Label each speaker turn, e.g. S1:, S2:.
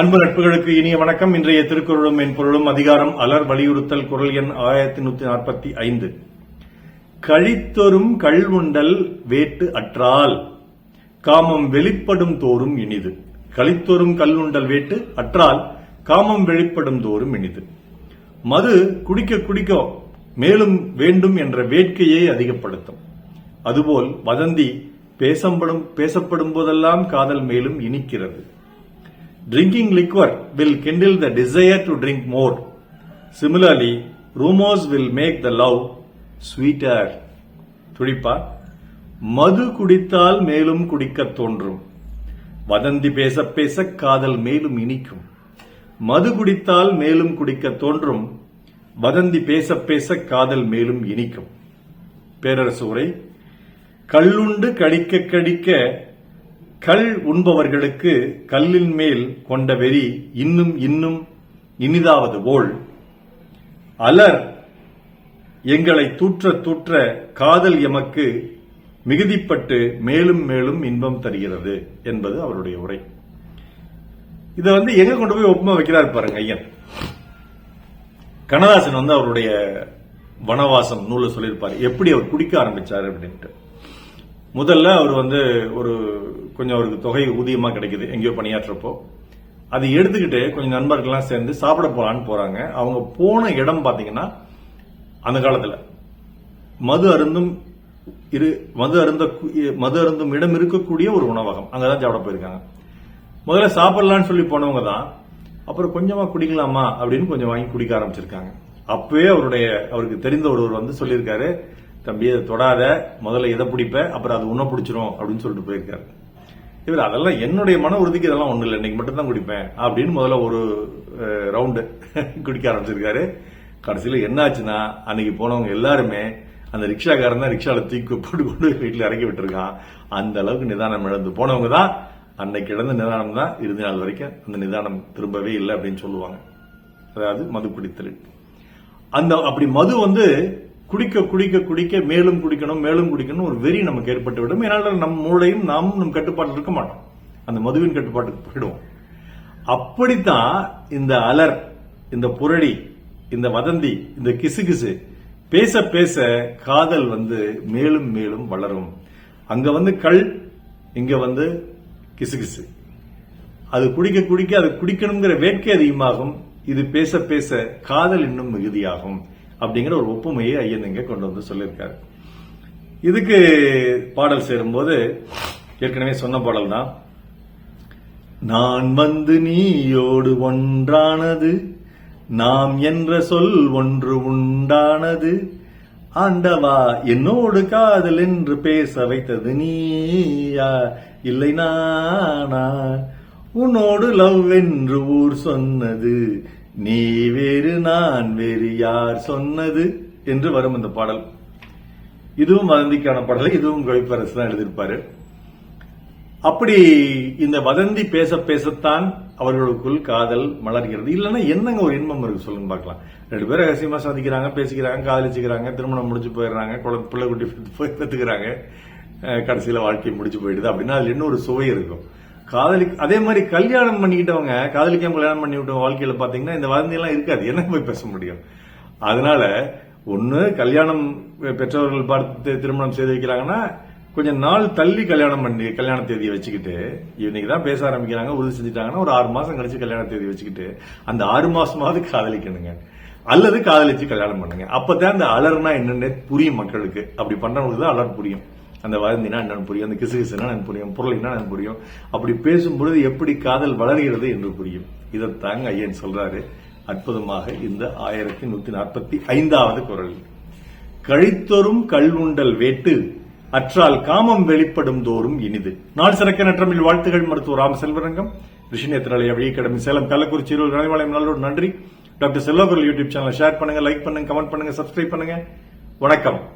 S1: அன்பு நட்புகளுக்கு இனிய வணக்கம். இன்றைய திருக்குறளும் என் பொருளும் அதிகாரம் அலர் வலியுறுத்தல் குரல் எண் ஆயிரத்தி நூத்தி நாற்பத்தி ஐந்து. கழித்தொரும் கள்வுண்டல் வேட்டு அற்றால் காமம் வெளிப்படும் தோறும் இனிது. கழித்தொரும் கல்லுண்டல் வேட்டு அற்றால் காமம் வெளிப்படும் தோறும் இனிது. மது குடிக்க குடிக்க மேலும் வேண்டும் என்ற வேட்கையை அதிகப்படுத்தும். அதுபோல் வதந்தி பேசப்படும் பேசப்படும் போதெல்லாம் காதல் மேலும் இனிக்கிறது. Drinking liquor will kindle the desire to drink more. Similarly, rumors will make the love sweeter. துடிப்பா? மது குடித்தால் மேலும் குடிக்க தோன்றும். வதந்தி பேச பேச காதல் மேலும் இனிக்கும். மது குடித்தால் மேலும் குடிக்கத் தோன்றும். வதந்தி பேச பேச காதல் மேலும் இனிக்கும். பேரரசு உரை கள்ளுண்டு கடிக்க கடிக்க கள் உண்பவர்களுக்கு கல்லின் மேல் கொண்ட வெறி இன்னும் இன்னும் இனிதாவது போல் அலர் எங்களை தூற்ற தூற்ற காதல் எமக்கு மிகுதிப்பட்டு மேலும் மேலும் இன்பம் தருகிறது என்பது அவருடைய உரை. இதை வந்து எங்க கொண்டு போய் ஒப்புமை வைக்கிறார் பாருங்க ஐயன். கண்ணதாசன் வந்து அவருடைய வனவாசம் நூலை சொல்லியிருப்பார். எப்படி அவர் குடிக்க ஆரம்பிச்சார் அப்படின்ட்டு. முதல்ல அவர் வந்து ஒரு கொஞ்சம் அவருக்கு தொகை ஊதியமாக கிடைக்குது எங்கேயோ பணியாற்றப்போ அதை எடுத்துக்கிட்டு கொஞ்சம் நண்பர்கள்லாம் சேர்ந்து சாப்பிட போகலான்னு போகிறாங்க அவங்க போன இடம் பார்த்தீங்கன்னா அந்த காலத்தில். மது அருந்தும் இரு மது அருந்த மது அருந்தும் இடம் இருக்கக்கூடிய ஒரு உணவகம். அங்கே தான் சாப்பிட போயிருக்காங்க. முதல்ல சாப்பிடலான்னு சொல்லி போனவங்க தான் அப்புறம் கொஞ்சமாக குடிக்கலாமா அப்படின்னு கொஞ்சம் வாங்கி குடிக்க ஆரம்பிச்சிருக்காங்க. அப்பவே அவருடைய அவருக்கு தெரிந்த ஒருவர் வந்து சொல்லியிருக்காரு தம்பி அதை தொடாத. முதல்ல இதை பிடிப்ப? அப்புறம் அது உன்ன பிடிச்சிரும் அப்படின்னு சொல்லிட்டு போயிருக்காரு. இவர் அதெல்லாம் என்னுடைய மன உறுதிக்கு இதெல்லாம் ஒண்ணு இல்லை. இன்னைக்கு மட்டும்தான் குடிப்பேன் அப்படின்னு முதல்ல ஒரு ரவுண்டு குடிக்க ஆரம்பிச்சிருக்காரு. கடைசியில் என்ன ஆச்சுன்னா அன்னைக்கு போனவங்க எல்லாருமே அந்த ரிக்ஷாக்காரன் தான் ரிக்ஷாவில் தூக்கி போட்டு கொண்டு வீட்டில் இறக்கி விட்டுருக்கான். அந்த அளவுக்கு நிதானம் இழந்து போனவங்க தான் அன்னைக்கு இழந்த நிதானம் தான் இறுதி நாள் வரைக்கும் அந்த நிதானம் திரும்பவே இல்லை அப்படின்னு சொல்லுவாங்க. அதாவது மது குடித்தல். அந்த அப்படி மது வந்து குடிக்க குடிக்க குடிக்க மேலும் குடிக்கணும் மேலும் குடிக்கணும் ஒரு வெறி நமக்கு ஏற்பட்டு விடும். ஏன்னால் நம் மூளையும் நாம் நம் கட்டுப்பாட்டில் இருக்க மாட்டோம். அந்த மதுவின் கட்டுப்பாட்டுக்கு போயிடுவோம். அப்படித்தான் இந்த அலர் இந்த புரடி இந்த வதந்தி இந்த கிசுகிசு பேச பேச காதல் வந்து மேலும் மேலும் வளரும். அங்க வந்து கல் இங்க வந்து கிசுகிசு. அது குடிக்க குடிக்க அது குடிக்கணுங்கிற வேட்கை அதிகமாகும். இது பேச பேச காதல் இன்னும் மிகுதியாகும். அப்படிங்கிற ஒரு ஒப்புமையை ஐயன் இங்க கொண்டு வந்து சொல்லியிருக்காரு. இதுக்கு பாடல் சேரும்போது ஏற்கனவே சொன்ன பாடல் தான் நான் வந்து நீயோடு ஒன்றானது நாம் என்ற சொல் ஒன்று உண்டானது ஆண்டவா என்னோடு காதல் என்று பேச வைத்தது நீயா இல்லை நானா? உன்னோடு லவ் என்று ஊர் சொன்னது நீ வேறு நான் வேறு யார் சொன்னது? என்று வரும் இந்த பாடல். இதுவும் வதந்திக்கான பாடல் இதுவும் கவிப்பரசு தான் எழுதியிருப்பாரு. அப்படி இந்த வதந்தி பேச பேசத்தான் அவர்களுக்குள் காதல் மலர்கிறது. இல்லைன்னா என்னங்க ஒரு இன்பம் இருக்கு சொல்லுங்க பார்க்கலாம். ரெண்டு பேரும் ரகசியமா சந்திக்கிறாங்க பேசிக்கிறாங்க காதலிச்சுக்கிறாங்க திருமணம் முடிச்சு போயிடுறாங்க குழந்தை பிள்ளை குட்டி போய் பெற்றுக்கிறாங்க. கடைசியில வாழ்க்கை முடிச்சு போயிடுது அப்படின்னா அதுல இன்னும் ஒரு சுவை இருக்கும். காதலி அதே மாதிரி கல்யாணம் பண்ணிக்கிட்டவங்க காதலிக்காம கல்யாணம் பண்ணி விட்டவங்க வாழ்க்கையில பாத்தீங்கன்னா இந்த வதந்தியெல்லாம் இருக்காது. என்ன போய் பேச முடியும்? அதனால ஒன்று கல்யாணம் பெற்றவர்கள் பார்த்து திருமணம் செய்து வைக்கிறாங்கன்னா கொஞ்சம் நாள் தள்ளி கல்யாணம் பண்ணி கல்யாண தேதியை வச்சுக்கிட்டு இன்னைக்கு தான் பேச ஆரம்பிக்கிறாங்க உறுதி செஞ்சுட்டாங்கன்னா ஒரு ஆறு மாசம் கழிச்சு கல்யாண தேதி வச்சுக்கிட்டு அந்த ஆறு மாசமாவது காதலிக்கணுங்க. அல்லது காதலிச்சு கல்யாணம் பண்ணுங்க. அப்பதான் அந்த அலர்னா என்னன்னு புரியும் மக்களுக்கு. அப்படி பண்றவங்களுக்கு தான் அலர் புரியும். அந்த வதந்தினா என்னன்னு புரியும்? அந்த கிசு கிசுனா எனக்கு புரியும்? பொருளினா எனக்கு புரியும்? அப்படி பேசும்பொழுது எப்படி காதல் வளர்கிறது என்று புரியும். இதைத்தாங்க ஐயன் சொல்றாரு அற்புதமாக இந்த ஆயிரத்தி நூத்தி நாற்பத்தி ஐந்தாவது குரல். கழித்தொரும் கல்வுண்டல் வேட்டு அற்றால் காமம் வெளிப்படும் தோறும் இனிது. நாள் சிறக்க நற்றமிழ் வாழ்த்துகள் மருத்துவர் ராம செல்வரங்கம் ரிஷிநேத்திராலய வழி கடமை சேலம் கள்ளக்குறிச்சி ஈரோடு கலைவாளையம் நல்லோடு நன்றி. Doctor Selvakural YouTube channel share பண்ணுங்க லைக் பண்ணுங்க கமெண்ட் பண்ணுங்க சப்ஸ்கிரைப் பண்ணுங்க. வணக்கம்.